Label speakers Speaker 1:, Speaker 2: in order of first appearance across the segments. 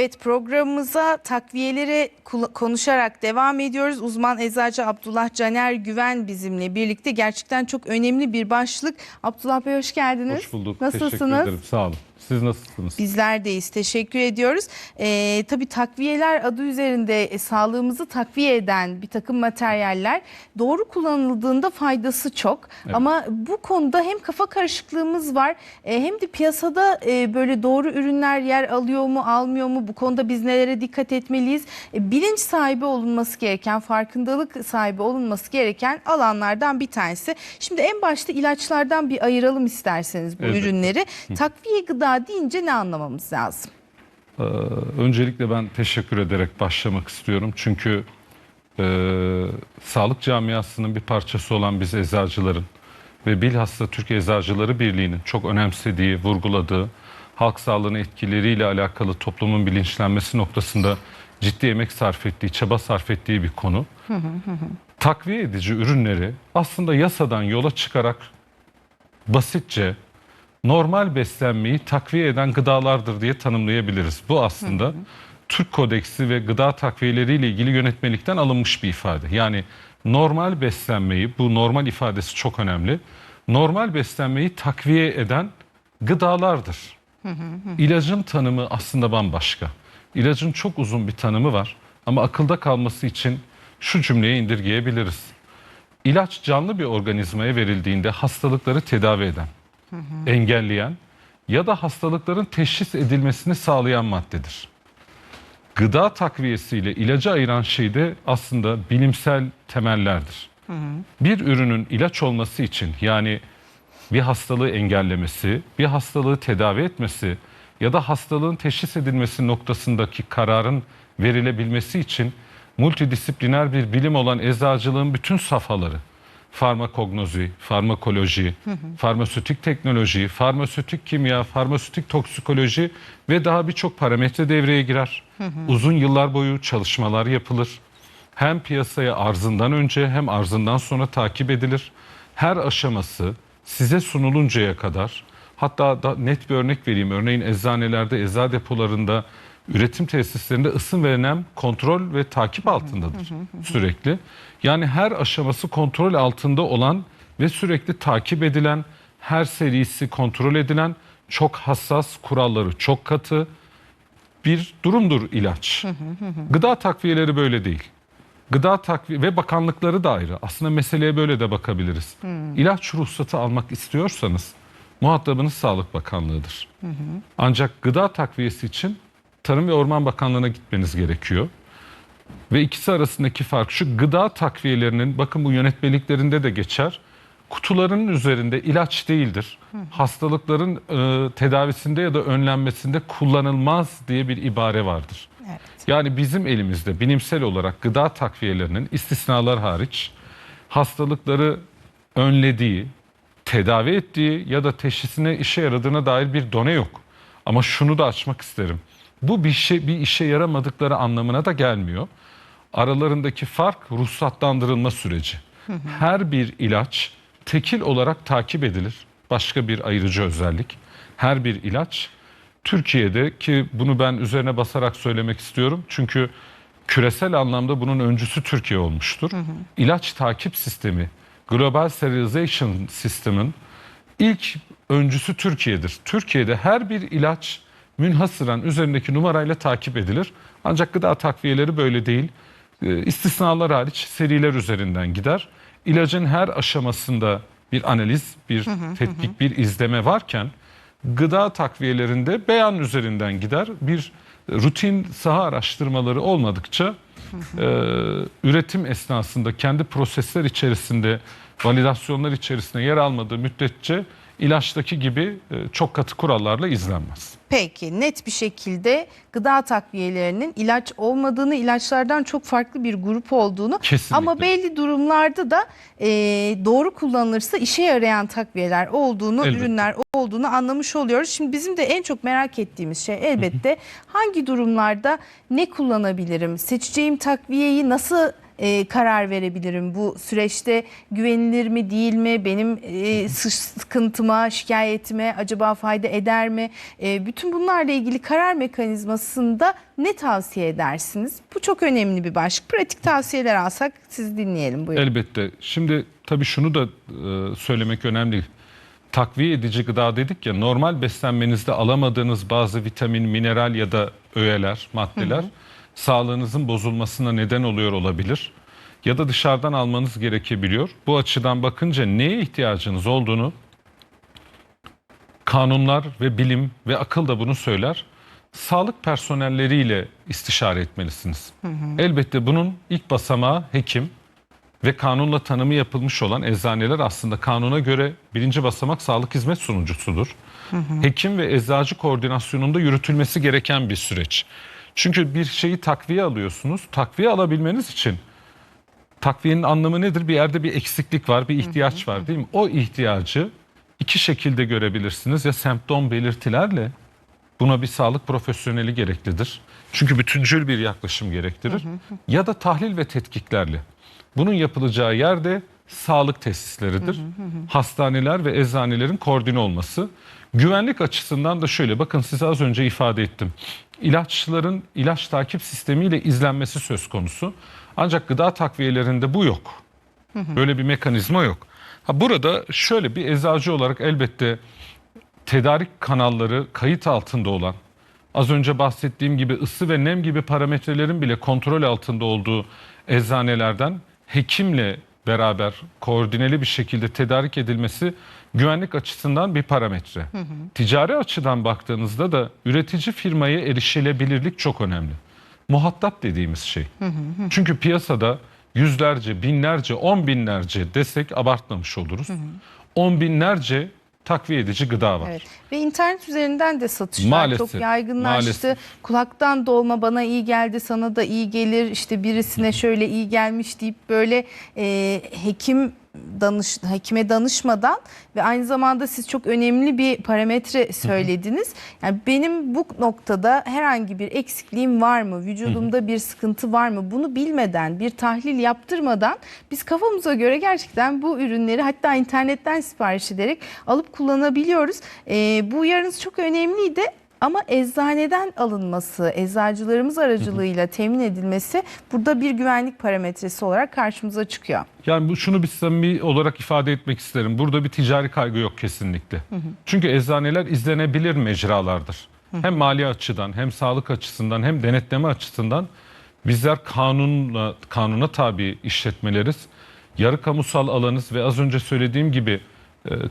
Speaker 1: Evet programımıza takviyeleri konuşarak devam ediyoruz. Uzman eczacı Abdullah Caner Güven bizimle birlikte gerçekten çok önemli bir başlık. Abdullah Bey hoş geldiniz.
Speaker 2: Hoş bulduk.
Speaker 1: Nasılsınız?
Speaker 2: Teşekkür ederim. Sağ olun. Siz nasılsınız?
Speaker 1: Bizler deyiz. Teşekkür ediyoruz. Ee, tabii takviyeler adı üzerinde e, sağlığımızı takviye eden bir takım materyaller doğru kullanıldığında faydası çok. Ama bu konuda hem kafa karışıklığımız var e, hem de piyasada e, böyle doğru ürünler yer alıyor mu almıyor mu bu konuda biz nelere dikkat etmeliyiz? E, bilinç sahibi olunması gereken, farkındalık sahibi olunması gereken alanlardan bir tanesi. Şimdi en başta ilaçlardan bir ayıralım isterseniz bu
Speaker 2: Evet.
Speaker 1: ürünleri. Takviye gıda deyince ne anlamamız lazım?
Speaker 2: Ee, öncelikle ben teşekkür ederek başlamak istiyorum. Çünkü e, sağlık camiasının bir parçası olan biz eczacıların ve bilhassa Türkiye Eczacıları Birliği'nin çok önemsediği, vurguladığı halk sağlığına etkileriyle alakalı toplumun bilinçlenmesi noktasında ciddi emek sarf ettiği, çaba sarf ettiği bir konu. Takviye edici ürünleri aslında yasadan yola çıkarak basitçe normal beslenmeyi takviye eden gıdalardır diye tanımlayabiliriz. Bu aslında Türk Kodeksi ve gıda takviyeleriyle ilgili yönetmelikten alınmış bir ifade. Yani normal beslenmeyi, bu normal ifadesi çok önemli. Normal beslenmeyi takviye eden gıdalardır. İlacın tanımı aslında bambaşka. İlacın çok uzun bir tanımı var ama akılda kalması için şu cümleye indirgeyebiliriz. İlaç canlı bir organizmaya verildiğinde hastalıkları tedavi eden, engelleyen ya da hastalıkların teşhis edilmesini sağlayan maddedir. Gıda takviyesiyle ilacı ayıran şey de aslında bilimsel temellerdir. Bir ürünün ilaç olması için yani bir hastalığı engellemesi, bir hastalığı tedavi etmesi ya da hastalığın teşhis edilmesi noktasındaki kararın verilebilmesi için multidisipliner bir bilim olan eczacılığın bütün safhaları, farmakognozi, farmakoloji, farmasötik teknoloji, farmasötik kimya, farmasötik toksikoloji ve daha birçok parametre devreye girer. Uzun yıllar boyu çalışmalar yapılır. Hem piyasaya arzından önce hem arzından sonra takip edilir. Her aşaması size sunuluncaya kadar hatta da net bir örnek vereyim. Örneğin eczanelerde, eczacı depolarında, üretim tesislerinde ısın ve nem kontrol ve takip altındadır sürekli. Yani her aşaması kontrol altında olan ve sürekli takip edilen, her serisi kontrol edilen, çok hassas, kuralları çok katı bir durumdur ilaç. Gıda takviyeleri böyle değil. Gıda takviye ve bakanlıkları da ayrı. Aslında meseleye böyle de bakabiliriz. İlaç ruhsatı almak istiyorsanız muhatabınız Sağlık Bakanlığı'dır. Ancak gıda takviyesi için Tarım ve Orman Bakanlığı'na gitmeniz gerekiyor. Ve ikisi arasındaki fark şu gıda takviyelerinin bakın bu yönetmeliklerinde de geçer. Kutularının üzerinde ilaç değildir. Hastalıkların e, tedavisinde ya da önlenmesinde kullanılmaz diye bir ibare vardır.
Speaker 1: Evet.
Speaker 2: Yani bizim elimizde bilimsel olarak gıda takviyelerinin istisnalar hariç hastalıkları önlediği, tedavi ettiği ya da teşhisine işe yaradığına dair bir done yok. Ama şunu da açmak isterim. Bu bir şey bir işe yaramadıkları anlamına da gelmiyor. Aralarındaki fark ruhsatlandırılma süreci. Her bir ilaç tekil olarak takip edilir. Başka bir ayırıcı özellik. Her bir ilaç Türkiye'de ki bunu ben üzerine basarak söylemek istiyorum. Çünkü küresel anlamda bunun öncüsü Türkiye olmuştur. İlaç takip sistemi, Global Serialization System'ın ilk öncüsü Türkiye'dir. Türkiye'de her bir ilaç münhasıran üzerindeki numarayla takip edilir. Ancak gıda takviyeleri böyle değil. Ee, İstisnalar hariç seriler üzerinden gider. İlacın her aşamasında bir analiz, bir tetkik, bir izleme varken gıda takviyelerinde beyan üzerinden gider. Bir rutin saha araştırmaları olmadıkça e, üretim esnasında kendi prosesler içerisinde validasyonlar içerisinde yer almadığı müddetçe ilaçtaki gibi e, çok katı kurallarla izlenmez.
Speaker 1: Peki net bir şekilde gıda takviyelerinin ilaç olmadığını, ilaçlardan çok farklı bir grup olduğunu
Speaker 2: Kesinlikle.
Speaker 1: ama belli durumlarda da e, doğru kullanılırsa işe yarayan takviyeler olduğunu,
Speaker 2: Elbette.
Speaker 1: ürünler olduğunu anlamış oluyoruz. Şimdi bizim de en çok merak ettiğimiz şey elbette hangi durumlarda ne kullanabilirim? Seçeceğim takviyeyi nasıl e, karar verebilirim? Bu süreçte güvenilir mi değil mi? Benim e, sı- sıkıntıma, şikayetime acaba fayda eder mi? E, bütün bunlarla ilgili karar mekanizmasında ne tavsiye edersiniz? Bu çok önemli bir başlık. Pratik tavsiyeler alsak siz dinleyelim buyurun.
Speaker 2: Elbette. Şimdi tabii şunu da e, söylemek önemli. Takviye edici gıda dedik ya normal beslenmenizde alamadığınız bazı vitamin, mineral ya da öğeler, maddeler sağlığınızın bozulmasına neden oluyor olabilir. Ya da dışarıdan almanız gerekebiliyor. Bu açıdan bakınca neye ihtiyacınız olduğunu kanunlar ve bilim ve akıl da bunu söyler. Sağlık personelleriyle istişare etmelisiniz. Elbette bunun ilk basamağı hekim ve kanunla tanımı yapılmış olan eczaneler aslında kanuna göre birinci basamak sağlık hizmet sunucusudur. Hekim ve eczacı koordinasyonunda yürütülmesi gereken bir süreç. Çünkü bir şeyi takviye alıyorsunuz. Takviye alabilmeniz için takviyenin anlamı nedir? Bir yerde bir eksiklik var, bir ihtiyaç var değil mi? O ihtiyacı iki şekilde görebilirsiniz. Ya semptom belirtilerle buna bir sağlık profesyoneli gereklidir. Çünkü bütüncül bir yaklaşım gerektirir. Ya da tahlil ve tetkiklerle. Bunun yapılacağı yerde sağlık tesisleridir. Hastaneler ve eczanelerin koordine olması. Güvenlik açısından da şöyle bakın size az önce ifade ettim. İlaçların ilaç takip sistemiyle izlenmesi söz konusu. Ancak gıda takviyelerinde bu yok. Böyle bir mekanizma yok. Ha burada şöyle bir eczacı olarak elbette tedarik kanalları kayıt altında olan, az önce bahsettiğim gibi ısı ve nem gibi parametrelerin bile kontrol altında olduğu eczanelerden hekimle beraber koordineli bir şekilde tedarik edilmesi güvenlik açısından bir parametre. Ticari açıdan baktığınızda da üretici firmaya erişilebilirlik çok önemli. Muhatap dediğimiz şey. Çünkü piyasada yüzlerce, binlerce, on binlerce desek abartmamış oluruz. On binlerce takviye edici gıda var.
Speaker 1: Evet. Ve internet üzerinden de satışlar
Speaker 2: Maalesef,
Speaker 1: çok yaygınlaştı.
Speaker 2: maalesef.
Speaker 1: Kulaktan dolma bana iyi geldi, sana da iyi gelir. İşte birisine şöyle iyi gelmiş deyip böyle e, hekim danış hekime danışmadan ve aynı zamanda siz çok önemli bir parametre söylediniz. Yani benim bu noktada herhangi bir eksikliğim var mı? Vücudumda bir sıkıntı var mı? Bunu bilmeden, bir tahlil yaptırmadan biz kafamıza göre gerçekten bu ürünleri hatta internetten sipariş ederek alıp kullanabiliyoruz. Ee, bu uyarınız çok önemliydi. Ama eczaneden alınması, eczacılarımız aracılığıyla temin edilmesi burada bir güvenlik parametresi olarak karşımıza çıkıyor.
Speaker 2: Yani bu şunu bir samimi olarak ifade etmek isterim. Burada bir ticari kaygı yok kesinlikle. Çünkü eczaneler izlenebilir mecralardır. Hem mali açıdan, hem sağlık açısından, hem denetleme açısından bizler kanunla kanuna tabi işletmeleriz. Yarı kamusal alanız ve az önce söylediğim gibi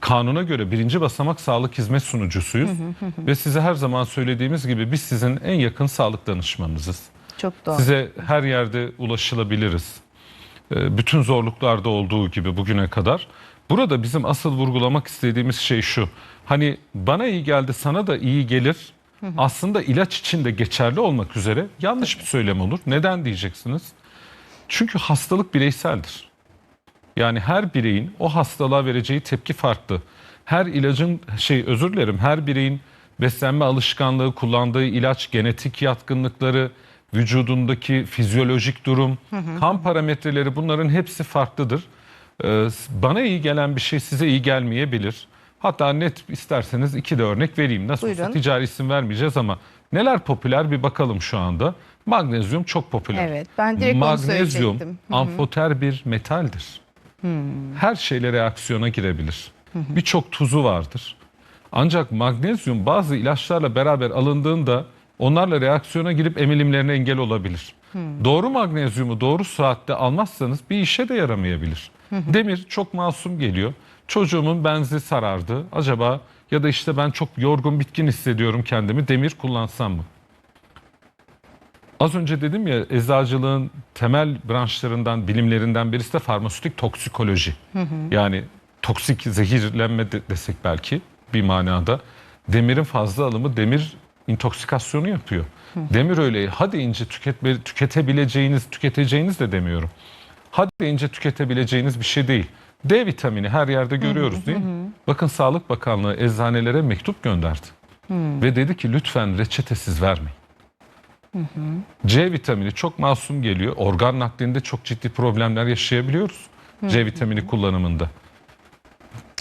Speaker 2: kanuna göre birinci basamak sağlık hizmet sunucusuyuz. ve size her zaman söylediğimiz gibi biz sizin en yakın sağlık danışmanınızız.
Speaker 1: Çok doğru.
Speaker 2: Size her yerde ulaşılabiliriz. Ee, Bütün zorluklarda olduğu gibi bugüne kadar. Burada bizim asıl vurgulamak istediğimiz şey şu. Hani bana iyi geldi sana da iyi gelir. Aslında ilaç için de geçerli olmak üzere yanlış bir söylem olur. Neden diyeceksiniz? Çünkü hastalık bireyseldir. Yani her bireyin o hastalığa vereceği tepki farklı. Her ilacın şey özür dilerim her bireyin beslenme alışkanlığı, kullandığı ilaç, genetik yatkınlıkları, vücudundaki fizyolojik durum, kan parametreleri bunların hepsi farklıdır. Ee, bana iyi gelen bir şey size iyi gelmeyebilir. Hatta net isterseniz iki de örnek vereyim. Nasıl olsa ticari isim vermeyeceğiz ama neler popüler bir bakalım şu anda. Magnezyum çok popüler.
Speaker 1: Evet, ben direkt onu
Speaker 2: Magnezyum
Speaker 1: söyleyecektim. Hı hı.
Speaker 2: amfoter bir metaldir. Her şeyle reaksiyona girebilir. Birçok tuzu vardır. Ancak magnezyum bazı ilaçlarla beraber alındığında onlarla reaksiyona girip emilimlerine engel olabilir. Doğru magnezyumu doğru saatte almazsanız bir işe de yaramayabilir. Demir çok masum geliyor. Çocuğumun benzi sarardı. Acaba ya da işte ben çok yorgun bitkin hissediyorum kendimi. Demir kullansam mı? Az önce dedim ya eczacılığın temel branşlarından, bilimlerinden birisi de farmasötik toksikoloji. Yani toksik zehirlenme de- desek belki bir manada. Demirin fazla alımı demir intoksikasyonu yapıyor. Demir öyle ha deyince tüketme, tüketebileceğiniz, tüketeceğiniz de demiyorum. Ha deyince tüketebileceğiniz bir şey değil. D vitamini her yerde görüyoruz değil mi? Bakın Sağlık Bakanlığı eczanelere mektup gönderdi. Ve dedi ki lütfen reçetesiz vermeyin. C vitamini çok masum geliyor. Organ naklinde çok ciddi problemler yaşayabiliyoruz. C vitamini kullanımında.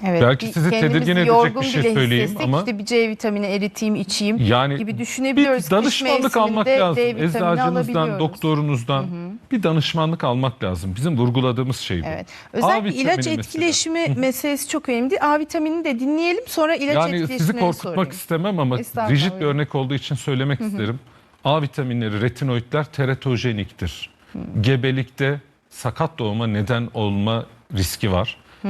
Speaker 1: Evet,
Speaker 2: Belki
Speaker 1: bir
Speaker 2: sizi tedirgin edecek bir şey söyleyeyim ama-
Speaker 1: işte bir C vitamini eriteyim içeyim
Speaker 2: Yani
Speaker 1: gibi
Speaker 2: bir
Speaker 1: düşünebiliyoruz. Kış
Speaker 2: danışmanlık almak lazım.
Speaker 1: Vitamini
Speaker 2: Eczacınızdan, doktorunuzdan bir danışmanlık almak lazım. Bizim vurguladığımız şey bu.
Speaker 1: Evet. Özellikle
Speaker 2: vitamini
Speaker 1: ilaç
Speaker 2: mesela.
Speaker 1: etkileşimi meselesi çok önemli. A vitaminini de dinleyelim sonra ilaç
Speaker 2: Yani
Speaker 1: etkileşimini
Speaker 2: sizi korkutmak
Speaker 1: sorayım.
Speaker 2: istemem ama rigid bir örnek olduğu için söylemek isterim. A vitaminleri, retinoidler teratojeniktir. Gebelikte sakat doğuma neden olma riski var. Ee,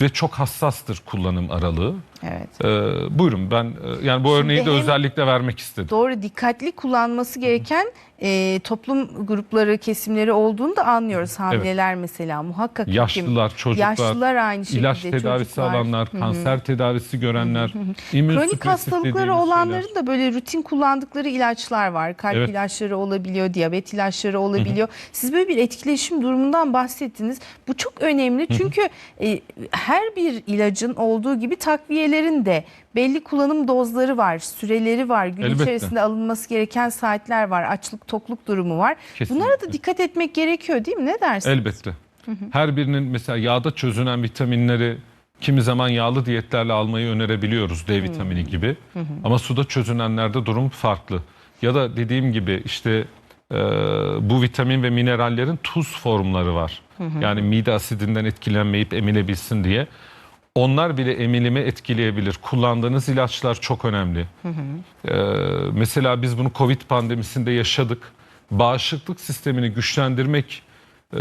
Speaker 2: Ve çok hassastır kullanım aralığı.
Speaker 1: Evet.
Speaker 2: Ee, buyurun ben e, yani bu örneği de özellikle vermek istedim.
Speaker 1: Doğru dikkatli kullanması gereken e, toplum grupları, kesimleri olduğunu da anlıyoruz. Hamileler mesela muhakkak.
Speaker 2: Yaşlılar, çocuklar,
Speaker 1: Yaşlılar aynı şekilde.
Speaker 2: ilaç tedavisi
Speaker 1: çocuklar.
Speaker 2: alanlar, kanser tedavisi görenler, immün
Speaker 1: Kronik hastalıkları olanların
Speaker 2: şeyler.
Speaker 1: da böyle rutin kullandıkları ilaçlar var. Kalp
Speaker 2: Evet.
Speaker 1: ilaçları olabiliyor, diyabet ilaçları olabiliyor. Siz böyle bir etkileşim durumundan bahsettiniz. Bu çok önemli çünkü e, her bir ilacın olduğu gibi takviyelerin de belli kullanım dozları var, süreleri var, gün
Speaker 2: Elbette.
Speaker 1: içerisinde alınması gereken saatler var, açlık tokluk durumu var.
Speaker 2: Kesinlikle.
Speaker 1: Bunlara da dikkat etmek gerekiyor değil mi? Ne dersiniz?
Speaker 2: Elbette. Her birinin mesela yağda çözünen vitaminleri kimi zaman yağlı diyetlerle almayı önerebiliyoruz D vitamini gibi. Ama suda çözünenlerde durum farklı. Ya da dediğim gibi işte e, bu vitamin ve minerallerin tuz formları var. Yani mide asidinden etkilenmeyip emilebilsin diye. Onlar bile emilimi etkileyebilir. Kullandığınız ilaçlar çok önemli. Ee, mesela biz bunu Covid pandemisinde yaşadık. Bağışıklık sistemini güçlendirmek e,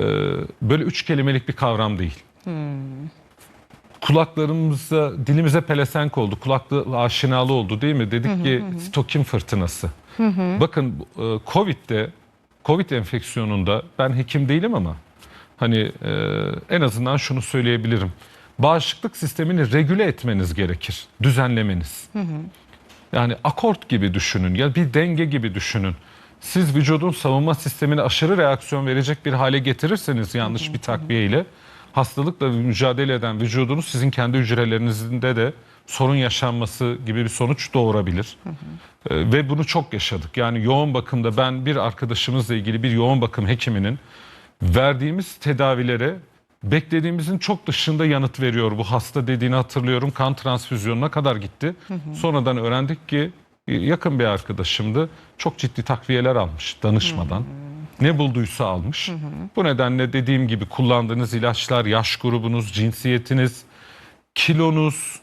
Speaker 2: böyle üç kelimelik bir kavram değil. Kulaklarımıza, dilimize pelesenk oldu. Kulaklı aşinalı oldu değil mi? Dedik ki sitokin fırtınası. Bakın e, Covid'de, Covid enfeksiyonunda ben hekim değilim ama hani e, en azından şunu söyleyebilirim. Bağışıklık sistemini regüle etmeniz gerekir, düzenlemeniz. Yani akort gibi düşünün ya bir denge gibi düşünün. Siz vücudun savunma sistemine aşırı reaksiyon verecek bir hale getirirseniz yanlış bir takviyeyle hastalıkla mücadele eden vücudunuz sizin kendi hücrelerinizde de sorun yaşanması gibi bir sonuç doğurabilir. Ee, Ve bunu çok yaşadık. Yani yoğun bakımda ben bir arkadaşımızla ilgili bir yoğun bakım hekiminin verdiğimiz tedavilere beklediğimizin çok dışında yanıt veriyor. Bu hasta dediğini hatırlıyorum. Kan transfüzyonuna kadar gitti. Sonradan öğrendik ki e, yakın bir arkadaşımdı. Çok ciddi takviyeler almış danışmadan. Ne bulduysa almış. Bu nedenle dediğim gibi kullandığınız ilaçlar, yaş grubunuz, cinsiyetiniz, kilonuz,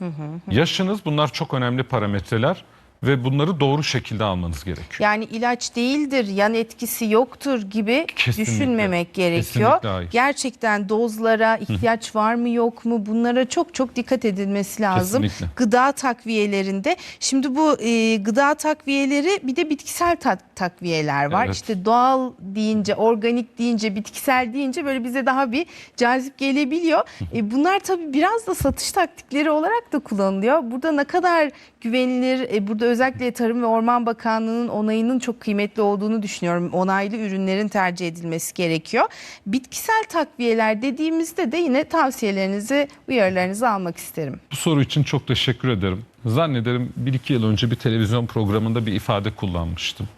Speaker 2: yaşınız bunlar çok önemli parametreler ve bunları doğru şekilde almanız gerekiyor.
Speaker 1: Yani ilaç değildir, yan etkisi yoktur gibi
Speaker 2: Kesinlikle.
Speaker 1: düşünmemek gerekiyor. Gerçekten dozlara ihtiyaç var mı yok mu bunlara çok çok dikkat edilmesi lazım.
Speaker 2: Kesinlikle.
Speaker 1: Gıda takviyelerinde. Şimdi bu e, gıda takviyeleri bir de bitkisel ta- takviyeler var.
Speaker 2: Evet.
Speaker 1: İşte doğal deyince, organik deyince, bitkisel deyince böyle bize daha bir cazip gelebiliyor. E, bunlar tabii biraz da satış taktikleri olarak da kullanılıyor. Burada ne kadar güvenilir, e, burada özellikle Tarım ve Orman Bakanlığı'nın onayının çok kıymetli olduğunu düşünüyorum. Onaylı ürünlerin tercih edilmesi gerekiyor. Bitkisel takviyeler dediğimizde de yine tavsiyelerinizi, uyarılarınızı almak isterim.
Speaker 2: Bu soru için çok teşekkür ederim. Zannederim bir iki yıl önce bir televizyon programında bir ifade kullanmıştım.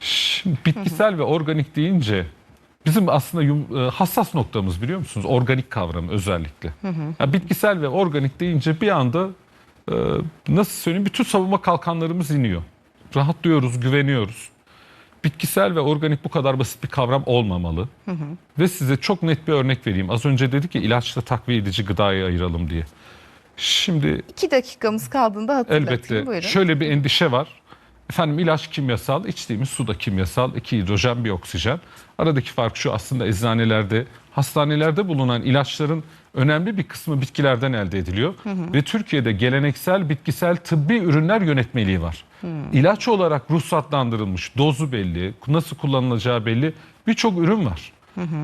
Speaker 2: Şimdi bitkisel ve organik deyince bizim aslında yum- e, hassas noktamız biliyor musunuz? Organik kavramı özellikle. Ya bitkisel ve organik deyince bir anda nasıl söyleyeyim bütün savunma kalkanlarımız iniyor. Rahatlıyoruz, güveniyoruz. Bitkisel ve organik bu kadar basit bir kavram olmamalı. Ve size çok net bir örnek vereyim. Az önce dedik ki ilaçla takviye edici gıdayı ayıralım diye. Şimdi
Speaker 1: İki dakikamız kaldığında hatırlatayım.
Speaker 2: elbette
Speaker 1: Buyurun.
Speaker 2: şöyle bir endişe var. Efendim ilaç kimyasal, içtiğimiz su da kimyasal, iki hidrojen bir oksijen. Aradaki fark şu aslında eczanelerde, hastanelerde bulunan ilaçların önemli bir kısmı bitkilerden elde ediliyor. Ve Türkiye'de geleneksel bitkisel tıbbi ürünler yönetmeliği var. İlaç olarak ruhsatlandırılmış, dozu belli, nasıl kullanılacağı belli birçok ürün var.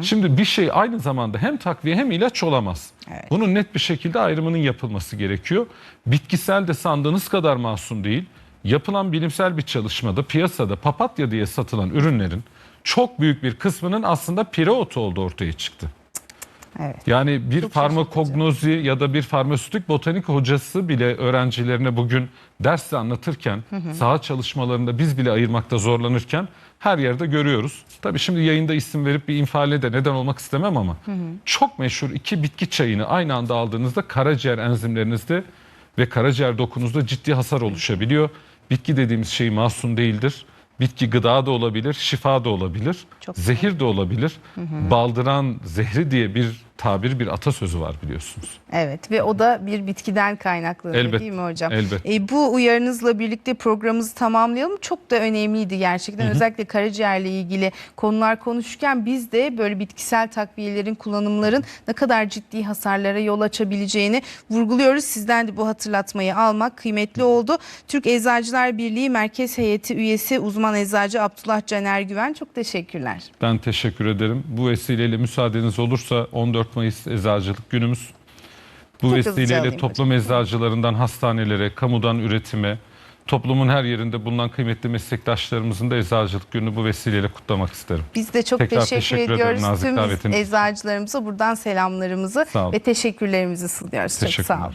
Speaker 2: Şimdi bir şey aynı zamanda hem takviye hem ilaç olamaz.
Speaker 1: Evet.
Speaker 2: Bunun net bir şekilde ayrımının yapılması gerekiyor. Bitkisel de sandığınız kadar masum değil. Yapılan bilimsel bir çalışmada piyasada papatya diye satılan ürünlerin çok büyük bir kısmının aslında pireotu olduğu ortaya çıktı.
Speaker 1: Evet.
Speaker 2: Yani bir
Speaker 1: Çok
Speaker 2: farmakognozi ya da bir farmasötik botanik hocası bile öğrencilerine bugün ders anlatırken, saha çalışmalarında biz bile ayırmakta zorlanırken her yerde görüyoruz. Tabii şimdi yayında isim verip bir infiale de neden olmak istemem ama çok meşhur iki bitki çayını aynı anda aldığınızda karaciğer enzimlerinizde ve karaciğer dokunuzda ciddi hasar oluşabiliyor. Bitki dediğimiz şey masum değildir. Bitki gıda da olabilir, şifa da olabilir,
Speaker 1: Çok
Speaker 2: zehir de olabilir. Baldıran zehri diye bir tabir, bir atasözü var biliyorsunuz.
Speaker 1: Evet ve o da bir bitkiden kaynaklanıyor
Speaker 2: Elbet,
Speaker 1: değil mi hocam?
Speaker 2: elbet.
Speaker 1: E, bu uyarınızla birlikte programımızı tamamlayalım. Çok da önemliydi gerçekten. Özellikle karaciğerle ilgili konular konuşurken biz de böyle bitkisel takviyelerin kullanımların ne kadar ciddi hasarlara yol açabileceğini vurguluyoruz. Sizden de bu hatırlatmayı almak kıymetli oldu. Türk Eczacılar Birliği Merkez Heyeti üyesi uzman eczacı Abdullah Caner Güven çok teşekkürler.
Speaker 2: Ben teşekkür ederim. Bu vesileyle müsaadeniz olursa 14 Mayıs Eczacılık Günümüz. Bu
Speaker 1: Çok
Speaker 2: vesileyle toplum eczacılarından hastanelere, kamudan üretime, toplumun her yerinde bulunan kıymetli meslektaşlarımızın da Eczacılık Günü bu vesileyle kutlamak isterim.
Speaker 1: Biz de çok
Speaker 2: Tekrar
Speaker 1: teşekkür,
Speaker 2: teşekkür
Speaker 1: ediyoruz.
Speaker 2: nazik
Speaker 1: Tüm
Speaker 2: davetiniz
Speaker 1: eczacılarımıza buradan selamlarımızı ve teşekkürlerimizi sunuyoruz. Çok sağ olun.